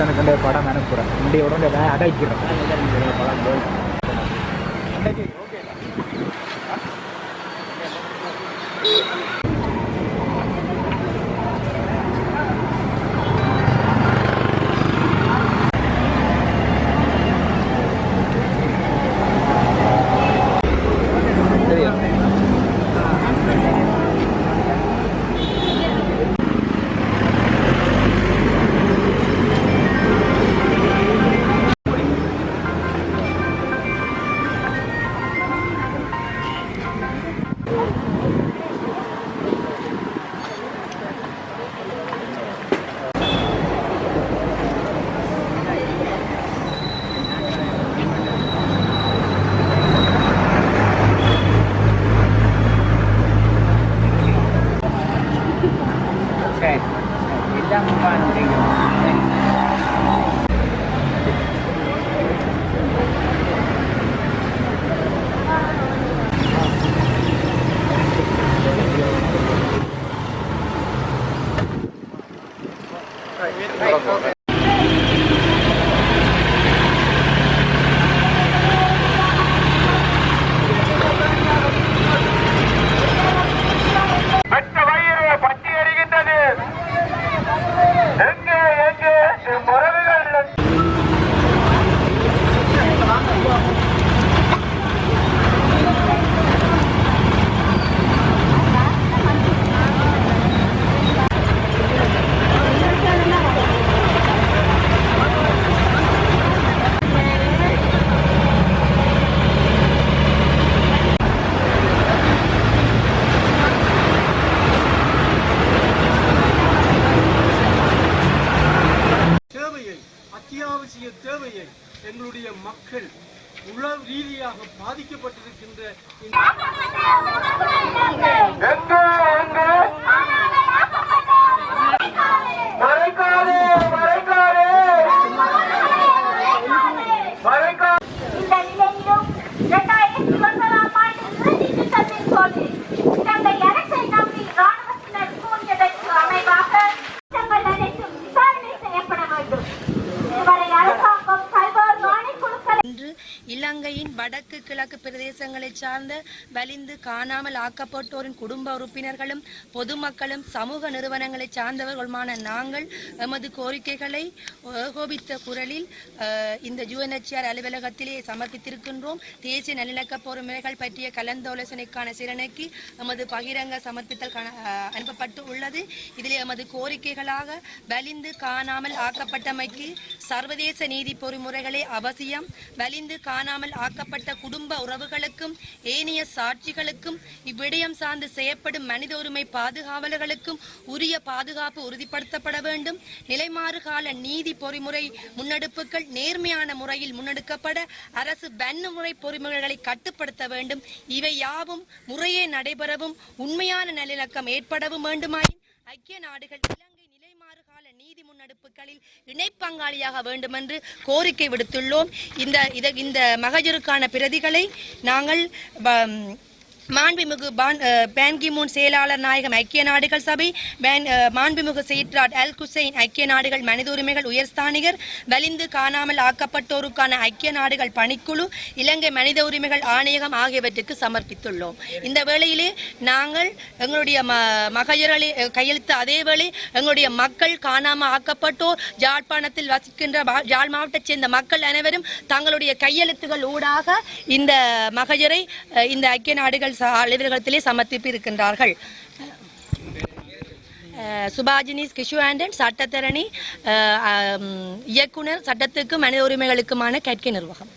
பாகிஸ்தானுக்கு படம் அனுப்புகிறேன் இந்திய உடனே அடைக்கிறேன் படம் oke kita pancing Right, okay. முறை அத்தியாவசிய தேவையை எங்களுடைய மக்கள் உளவு ரீதியாக பாதிக்கப்பட்டிருக்கின்ற இலங்கையின் வடக்கு கிழக்கு பிரதேசங்களைச் சார்ந்த வலிந்து காணாமல் ஆக்கப்பட்டோரின் குடும்ப உறுப்பினர்களும் பொதுமக்களும் சமூக நிறுவனங்களைச் சார்ந்தவர்களுமான நாங்கள் எமது கோரிக்கைகளை ஏகோபித்த குரலில் இந்த யுஎன்எச்ஆர் அலுவலகத்திலே சமர்ப்பித்திருக்கின்றோம். தேசிய நல்லிணக்க பொறுமைகள் பற்றிய கலந்தாலோசனைக்கான சிறனைக்கு எமது பகிரங்க சமர்ப்பித்தல் அனுப்பப்பட்டு உள்ளது. இதில் எமது கோரிக்கைகளாக வலிந்து காணாமல் ஆக்கப்பட்டமைக்கு சர்வதேச நீதி பொறிமுறைகளே அவசியம். வலிந்து கா காணாமல் ஆக்கப்பட்ட குடும்ப உறவுகளுக்கும் ஏனைய சாட்சிகளுக்கும் இவ்விடயம் சார்ந்து செய்யப்படும் மனித உரிமை பாதுகாவலர்களுக்கும் உரிய பாதுகாப்பு உறுதிப்படுத்தப்பட வேண்டும். நிலைமாறு கால நீதி பொறிமுறை முன்னெடுப்புகள் நேர்மையான முறையில் முன்னெடுக்கப்பட அரசு வன்முறை பொறிமுறைகளை கட்டுப்படுத்த வேண்டும். இவை யாவும் முறையே நடைபெறவும் உண்மையான நல்லிணக்கம் ஏற்படவும் வேண்டுமாயின் ஐக்கிய நாடுகள் நீதி முன்னெடுப்புகளில் இணைப்பங்காளியாக வேண்டுமென்று கோரிக்கை விடுத்துள்ளோம். இந்த இந்த மகஜருக்கான பிரதிகளை நாங்கள் மாண்புமிகு பான் அஹ், செயலாளர் நாயகம் ஐக்கிய நாடுகள் சபை பேன் மாண்புமிகு செய்ட்ராட் அல் குசைன் ஐக்கிய நாடுகள் மனித உரிமைகள் உயர்ஸ்தானிகர் வலிந்து காணாமல் ஆக்கப்பட்டோருக்கான ஐக்கிய நாடுகள் பணிக்குழு இலங்கை மனித உரிமைகள் ஆணையகம் ஆகியவற்றுக்கு சமர்ப்பித்துள்ளோம். இந்த வேளையிலே நாங்கள் எங்களுடைய ம மகஜர்களை கையெழுத்து அதே வேளை எங்களுடைய மக்கள் காணாமல் ஆக்கப்பட்டோர் யாழ்ப்பாணத்தில் வசிக்கின்ற வா- யாழ் மாவட்டத்தைச் சேர்ந்த மக்கள் அனைவரும் தங்களுடைய கையெழுத்துகள் ஊடாக இந்த மகஜரை இந்த ஐக்கிய நாடுகள் ச- அலுவலகத்திலே சமர்ப்பிப்பு இருக்கின்றார்கள் சுபாஜினிஸ் கிஷு ஆண்டன் சட்டத்தரணி இயக்குனர் சட்டத்துக்கும் மனித உரிமைகளுக்குமான கற்கை நிர்வாகம்.